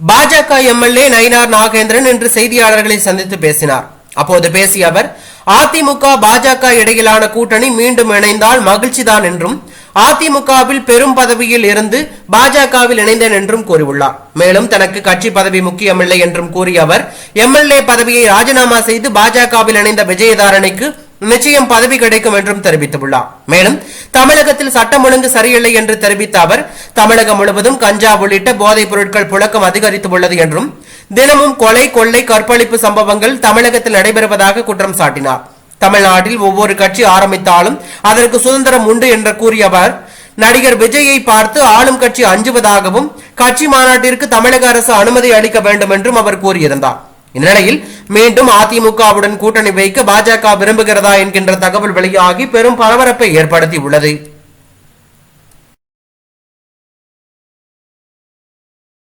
பாஜக எம்எல்ஏ நயினார் நாகேந்திரன் இன்று செய்தியாளர்களை சந்தித்து பேசினார். அப்போது பேசிய அவர் அதிமுக பாஜக இடையிலான கூட்டணி மீண்டும் இணைந்தால் மகிழ்ச்சிதான் என்றும் அதிமுகவில் பெரும் பதவியில் இருந்து பாஜகவில் இணைந்தேன் என்றும் கூறியுள்ளார். மேலும் தனக்கு கட்சி பதவி முக்கியமில்லை என்றும் கூறிய அவர் எம்எல்ஏ பதவியை ராஜினாமா செய்து பாஜகவில் இணைந்த விஜயதாரணிக்கு நிச்சயம் பதவி கிடைக்கும் என்றும் தெரிவித்துள்ளார். மேலும் தமிழகத்தில் சட்டம் ஒழுங்கு சரியில்லை என்று தெரிவித்த அவர் தமிழகம் முழுவதும் கஞ்சா உள்ளிட்ட போதைப் பொருட்கள் புழக்கம் அதிகரித்துள்ளது என்றும் தினமும் கொலை கொள்ளை கற்பழிப்பு சம்பவங்கள் தமிழகத்தில் நடைபெறுவதாக குற்றம் சாட்டினார். தமிழ்நாட்டில் ஒவ்வொரு கட்சி ஆரம்பித்தாலும் அதற்கு சுதந்திரம் உண்டு என்று கூறிய அவர் நடிகர் விஜயை பார்த்து ஆளும் கட்சி அஞ்சுவதாகவும் கட்சி மாநாட்டிற்கு தமிழக அரசு அனுமதி அளிக்க வேண்டும் என்றும் அவர் கூறியிருந்தார். இந்நிலையில் மீண்டும் அதிமுகவுடன் கூட்டணி வைக்க பாஜக விரும்புகிறதா என்கின்ற தகவல் வெளியாகி பெரும் பரபரப்பை ஏற்படுத்தி உள்ளது